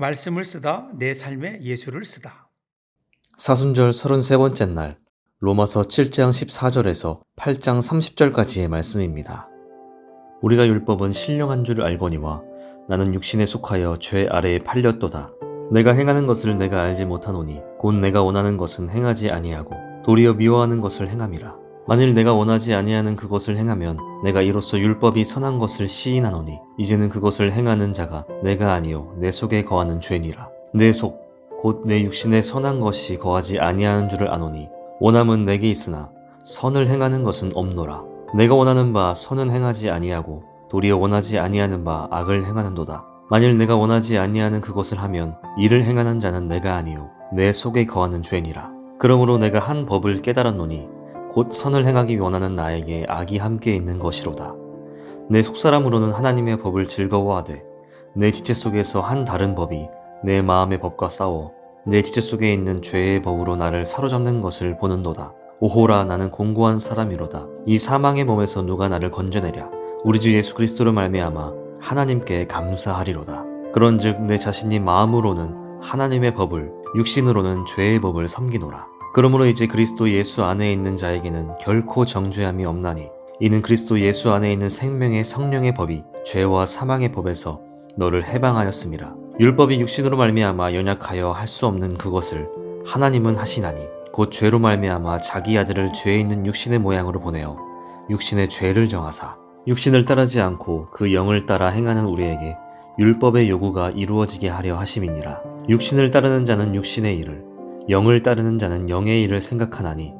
말씀을 쓰다 내 삶의 예수를 쓰다. 사순절 33번째 날 로마서 7장 14절에서 8장 30절까지의 말씀입니다. 우리가 율법은 신령한 줄 알거니와 나는 육신에 속하여 죄 아래에 팔렸도다. 내가 행하는 것을 내가 알지 못하노니 곧 내가 원하는 것은 행하지 아니하고 도리어 미워하는 것을 행함이라. 만일 내가 원하지 아니하는 그것을 행하면 내가 이로써 율법이 선한 것을 시인하노니 이제는 그것을 행하는 자가 내가 아니요 내 속에 거하는 죄니라. 내 속 곧 내 육신에 선한 것이 거하지 아니하는 줄을 아노니 원함은 내게 있으나 선을 행하는 것은 없노라. 내가 원하는 바 선은 행하지 아니하고 도리어 원하지 아니하는 바 악을 행하는도다. 만일 내가 원하지 아니하는 그것을 하면 이를 행하는 자는 내가 아니요 내 속에 거하는 죄니라. 그러므로 내가 한 법을 깨달았노니 곧 선을 행하기 원하는 나에게 악이 함께 있는 것이로다. 내 속사람으로는 하나님의 법을 즐거워하되 내 지체 속에서 한 다른 법이 내 마음의 법과 싸워 내 지체 속에 있는 죄의 법으로 나를 사로잡는 것을 보는도다. 오호라 나는 공고한 사람이로다. 이 사망의 몸에서 누가 나를 건져내랴. 우리 주 예수 그리스도로 말미암아 하나님께 감사하리로다. 그런즉 내 자신이 마음으로는 하나님의 법을 육신으로는 죄의 법을 섬기노라. 그러므로 이제 그리스도 예수 안에 있는 자에게는 결코 정죄함이 없나니 이는 그리스도 예수 안에 있는 생명의 성령의 법이 죄와 사망의 법에서 너를 해방하였음이라. 율법이 육신으로 말미암아 연약하여 할 수 없는 그것을 하나님은 하시나니 곧 죄로 말미암아 자기 아들을 죄에 있는 육신의 모양으로 보내어 육신의 죄를 정하사 육신을 따르지 않고 그 영을 따라 행하는 우리에게 율법의 요구가 이루어지게 하려 하심이니라. 육신을 따르는 자는 육신의 일을 영을 따르는 자는 영의 일을 생각하나니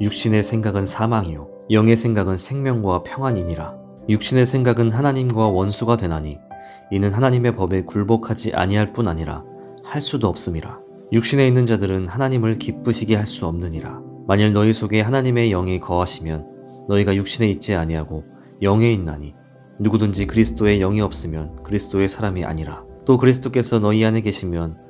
육신의 생각은 사망이요 영의 생각은 생명과 평안이니라. 육신의 생각은 하나님과 원수가 되나니 이는 하나님의 법에 굴복하지 아니할 뿐 아니라 할 수도 없음이라. 육신에 있는 자들은 하나님을 기쁘시게 할 수 없느니라. 만일 너희 속에 하나님의 영이 거하시면 너희가 육신에 있지 아니하고 영에 있나니 누구든지 그리스도의 영이 없으면 그리스도의 사람이 아니라. 또 그리스도께서 너희 안에 계시면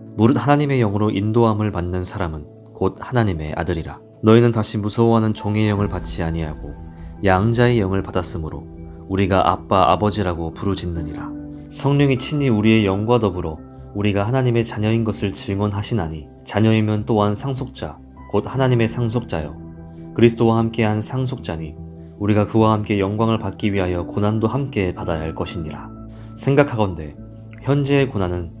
무릇 하나님의 영으로 인도함을 받는 사람은 곧 하나님의 아들이라. 너희는 다시 무서워하는 종의 영을 받지 아니하고 양자의 영을 받았으므로 우리가 아빠 아버지라고 부르짖느니라. 성령이 친히 우리의 영과 더불어 우리가 하나님의 자녀인 것을 증언하시나니 자녀이면 또한 상속자 곧 하나님의 상속자요 그리스도와 함께한 상속자니 우리가 그와 함께 영광을 받기 위하여 고난도 함께 받아야 할 것이니라 생각하건대 현재의 고난은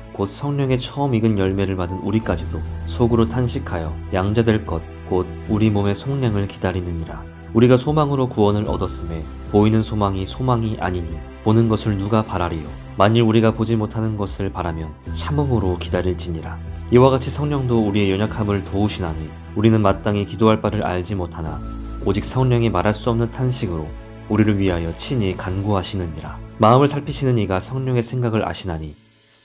곧 성령의 처음 익은 열매를 받은 우리까지도 속으로 탄식하여 양자될 것 곧 우리 몸의 성령을 기다리느니라. 우리가 소망으로 구원을 얻었음에 보이는 소망이 소망이 아니니 보는 것을 누가 바라리요? 만일 우리가 보지 못하는 것을 바라면 참음으로 기다릴지니라. 이와 같이 성령도 우리의 연약함을 도우시나니 우리는 마땅히 기도할 바를 알지 못하나 오직 성령이 말할 수 없는 탄식으로 우리를 위하여 친히 간구하시느니라. 마음을 살피시는 이가 성령의 생각을 아시나니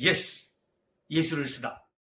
예스. 예수를 쓰다.